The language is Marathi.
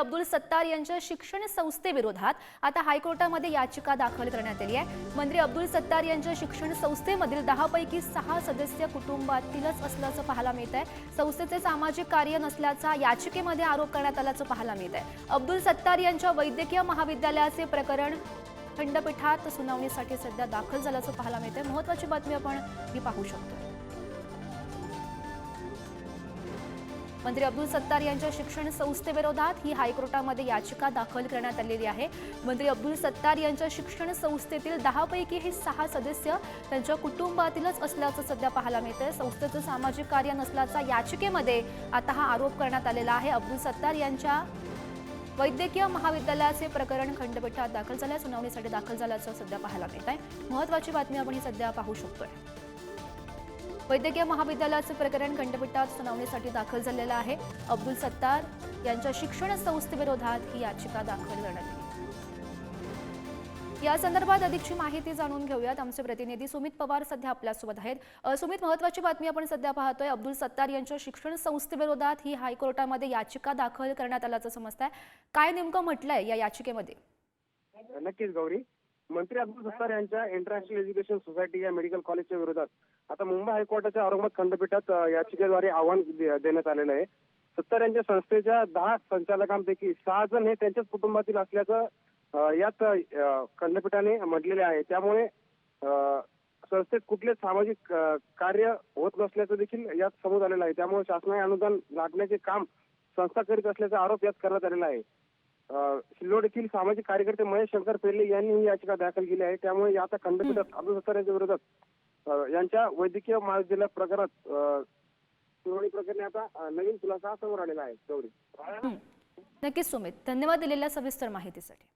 अब्दुल सत्तार यांच्या शिक्षण संस्थेविरोधात आता हायकोर्टामध्ये याचिका दाखल करण्यात आली आहे. मंत्री अब्दुल सत्तार यांच्या शिक्षण संस्थेमधील दहापैकी सहा सदस्य कुटुंबातीलच असल्याचं पाहायला मिळत आहे संस्थेचे सामाजिक कार्य नसल्याचा याचिकेमध्ये आरोप करण्यात आल्याचं पाहायला मिळत आहे अब्दुल सत्तार यांच्या वैद्यकीय महाविद्यालयाचे प्रकरण खंडपीठात सुनावणीसाठी सध्या दाखल झाल्याचं पाहायला मिळतंय. महत्वाची बातमी आपण ही पाहू शकतो. मंत्री अब्दुल सत्तार यांच्या शिक्षण संस्थेविरोधात ही हायकोर्टामध्ये याचिका दाखल करण्यात आलेली आहे. मंत्री अब्दुल सत्तार यांच्या शिक्षण संस्थेतील दहापैकी हे सहा सदस्य त्यांच्या कुटुंबातीलच असल्याचं सध्या पाहायला मिळतं संस्थेचं सामाजिक कार्य नसल्याचा याचिकेमध्ये आता हा आरोप करण्यात आलेला आहे. अब्दुल सत्तार यांच्या वैद्यकीय महाविद्यालयाचे प्रकरण खंडपीठात दाखल झालं सुनावणीसाठी दाखल झाल्याचं सध्या पाहायला मिळत आहे महत्वाची बातमी आपण ही सध्या पाहू शकतोय. वैद्यकीय महाविद्यालयाचे प्रकरण खंडपीठात सुनावणीसाठी दाखल झालेलं आहे. अब्दुल सत्तार यांच्या शिक्षण संस्थेविरोधात ही याचिका दाखल करण्यात आली. या संदर्भात अधिकची माहिती जाणून घेऊयात. आमचे प्रतिनिधी सुमित पवार सध्या आपल्यासोबत आहेत. सुमित महत्वाची बातमी आपण सध्या पाहतोय. अब्दुल सत्तार यांच्या शिक्षण संस्थेविरोधात ही हायकोर्टामध्ये याचिका दाखल करण्यात आल्याचं समजत आहे काय नेमकं म्हटलंय या याचिकेमध्ये? नक्कीच गौरी. मंत्री अब्दुल सत्तार यांच्या इंटरनॅशनल एज्युकेशन सोसायटी या मेडिकल कॉलेजच्या विरोधात आता मुंबई हायकोर्टाच्या औरंगाबाद खंडपीठात याचिकेद्वारे आव्हान दे- देण्यात आलेलं आहे. सत्तार यांच्या संस्थेच्या दहा संचालकांपैकी सहा जण हे त्यांच्याच कुटुंबातील असल्याचं यात खंडपीठाने म्हटलेले आहे. त्यामुळे संस्थेत कुठलेच सामाजिक कार्य होत नसल्याचं देखील यात समोर आलेलं आहे. त्यामुळे शासनाने अनुदान लागण्याचे काम संस्था करीत असल्याचा आरोप यात करण्यात आलेला आहे. सिल्लोड येथील सामाजिक कार्यकर्ते महेश शंकर पेर्ले यांनी ही याचिका दाखल केली आहे. त्यामुळे आता खंडपीठात अब्दुल सत्तार यांच्या विरोधात यांच्या वैद्यकीय महाविद्यालय प्रकारात सुनावणी प्रकरणी आता नवीन खुलासा समोर आलेला आहे. नक्कीच सुमित. धन्यवाद दिलेल्या सविस्तर माहितीसाठी.